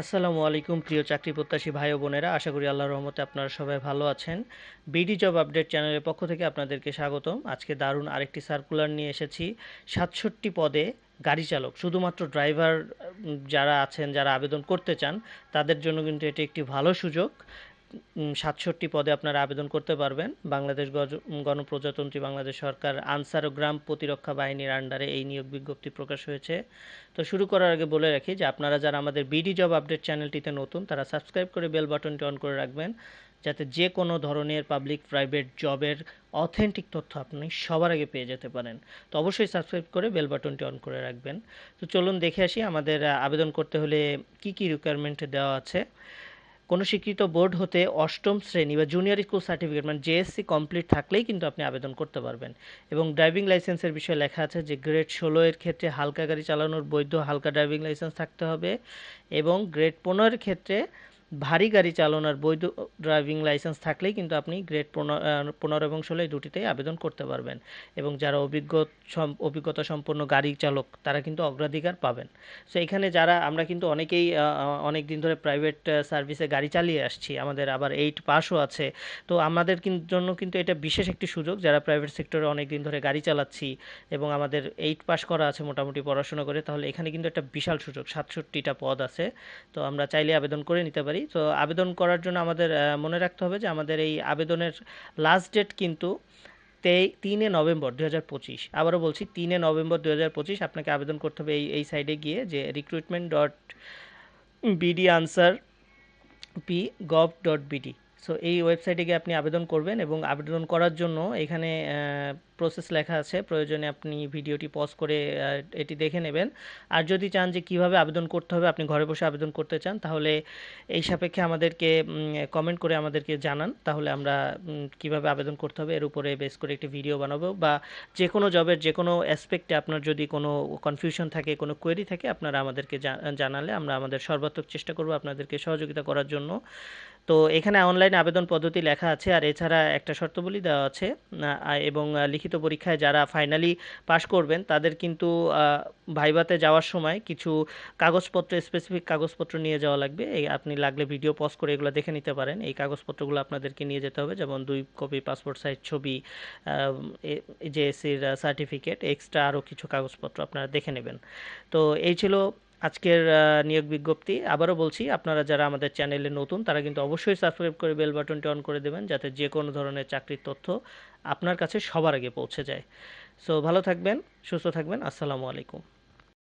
আসসালামু আলাইকুম, প্রিয় চাকরি প্রত্যাশী ভাই বোনেরা। আশা করি আল্লাহর রহমতে আপনারা সবাই ভালো আছেন। বিডি জব আপডেট চ্যানেলের পক্ষ থেকে আপনাদেরকে স্বাগতম। আজকে দারুণ আরেকটি সার্কুলার নিয়ে এসেছি। সাতষট্টি পদে গাড়ি চালক, শুধুমাত্র ড্রাইভার যারা আছেন, যারা আবেদন করতে চান, তাদের জন্য কিন্তু এটি একটি ভালো সুযোগ। সাতষট্টি পদে আপনারা আবেদন করতে পারবেন। বাংলাদেশ গণপ্রজাতন্ত্রী বাংলাদেশ সরকার আনসার ও গ্রাম প্রতিরক্ষা বাহিনীর আন্ডারে এই নিয়োগ বিজ্ঞপ্তি প্রকাশ হয়েছে। তো শুরু করার আগে বলে রাখি যে, আপনারা যারা আমাদের বিডি জব আপডেট চ্যানেলটিতে নতুন, তারা সাবস্ক্রাইব করে বেল বাটনটি অন করে রাখবেন, যাতে যে কোনো ধরনের পাবলিক প্রাইভেট জবের অথেন্টিক তথ্য আপনি সবার আগে পেয়ে যেতে পারেন। তো অবশ্যই সাবস্ক্রাইব করে বেল বাটনটি অন করে রাখবেন। তো চলুন দেখে আসি আমাদের আবেদন করতে হলে কি কি রিকোয়ারমেন্ট দেওয়া আছে। কোনো স্বীকৃত বোর্ড হতে অষ্টম শ্রেণি বা জুনিয়র স্কুল সার্টিফিকেট মানে জেএসসি কমপ্লিট থাকলেই কিন্তু আপনি আবেদন করতে পারবেন। এবং ড্রাইভিং লাইসেন্সের বিষয়ে লেখা আছে যে গ্রেড ষোলো এর ক্ষেত্রে হালকা গাড়ি চালানোর বৈধ হালকা ড্রাইভিং লাইসেন্স থাকতে হবে এবং গ্রেড পনেরোর ক্ষেত্রে ভারী গাড়ি চালানোর বৈধ ড্রাইভিং লাইসেন্স থাকলেই কিন্তু আপনি গ্রেড পনেরো এবং ষোলো দুটিতেই আবেদন করতে পারবেন। এবং যারা অভিজ্ঞ অভিজ্ঞতা সম্পন্ন গাড়ি চালক, তারা কিন্তু অগ্রাধিকার পাবেন। সো এখানে যারা, আমরা কিন্তু অনেকেই অনেক দিন ধরে প্রাইভেট সার্ভিসে গাড়ি চালিয়ে আসছি, আমাদের আবার এইট পাসও আছে। তো আমাদের জন্য কিন্তু এটা বিশেষ একটি সুযোগ, যারা প্রাইভেট সেক্টরে অনেক দিন ধরে গাড়ি চালাচ্ছি এবং আমাদের এইট পাস করা আছে মোটামুটি পড়াশোনা করে, তাহলে এখানে কিন্তু একটা বিশাল সুযোগ, সাতষট্টিটা পদ আছে। তো আমরা চাইলে আবেদন করে নিতে পারি। তো আবেদন করার জন্য আমাদের মনে রাখতে হবে যে আমাদের এই আবেদনের লাস্ট ডেট কিন্তু তেই তিনে নভেম্বর দু হাজার পঁচিশ। আবারও বলছি, তিনে নভেম্বর দু হাজার পঁচিশ আপনাকে আবেদন করতে হবে এই এই সাইডে গিয়ে যে recruitment dot BD Ansar P gov dot BD so এই ওয়েবসাইটে গিয়ে আপনি আবেদন করবেন এবং আবেদন করার জন্য এখানে প্রসেস লেখা আছে। প্রয়োজনে আপনি ভিডিওটি পজ করে এটি দেখে নেবেন। আর যদি চান যে কীভাবে আবেদন করতে হবে, আপনি ঘরে বসে আবেদন করতে চান, তাহলে এই সাপেক্ষে আমাদেরকে কমেন্ট করে আমাদেরকে জানান। তাহলে আমরা কীভাবে আবেদন করতে হবে, এর উপরে বেস করে একটি ভিডিও বানাবো। বা যে কোনো জবের যে কোনো অ্যাসপেক্টে আপনার যদি কোনো কনফিউশন থাকে, কোনো কোয়েরি থাকে, আপনারা আমাদেরকে জানালে আমরা আমাদের সর্বাত্মক চেষ্টা করব আপনাদেরকে সহযোগিতা করার জন্য। তো এখানে অনলাইন আবেদন পদ্ধতি লেখা আছে আর এছাড়া একটা শর্তাবলী দেওয়া আছে এবং লিখিত পরীক্ষায় যারা ফাইনালি পাশ করবেন তাদের কিন্তু আহ, ভাইভাতে যাওয়ার সময় কিছু কাগজপত্র স্পেসিফিক কাগজপত্র নিয়ে যাওয়া লাগবে। এই আপনি লাগলে ভিডিও পজ করে এগুলো দেখে নিতে পারেন। এই কাগজপত্রগুলো আপনাদেরকে নিয়ে যেতে হবে যেমন দুই কপি পাসপোর্ট সাইজ ছবি জেএসসির সার্টিফিকেট এক্সট্রা আরও কিছু কাগজপত্র আপনারা দেখে নেবেন। তো এই ছিল আজকের নিয়োগ বিজ্ঞপ্তি। আবারও বলছি, আপনারা যারা আমাদের চ্যানেলে নতুন, তারা কিন্তু অবশ্যই সাবস্ক্রাইব করে বেল বাটনটি অন করে দেবেন, যাতে যে কোনো ধরনের চাকরির তথ্য আপনার কাছে সবার আগে পৌঁছে যায়। সো ভালো থাকবেন, সুস্থ থাকবেন, আসসালামু আলাইকুম।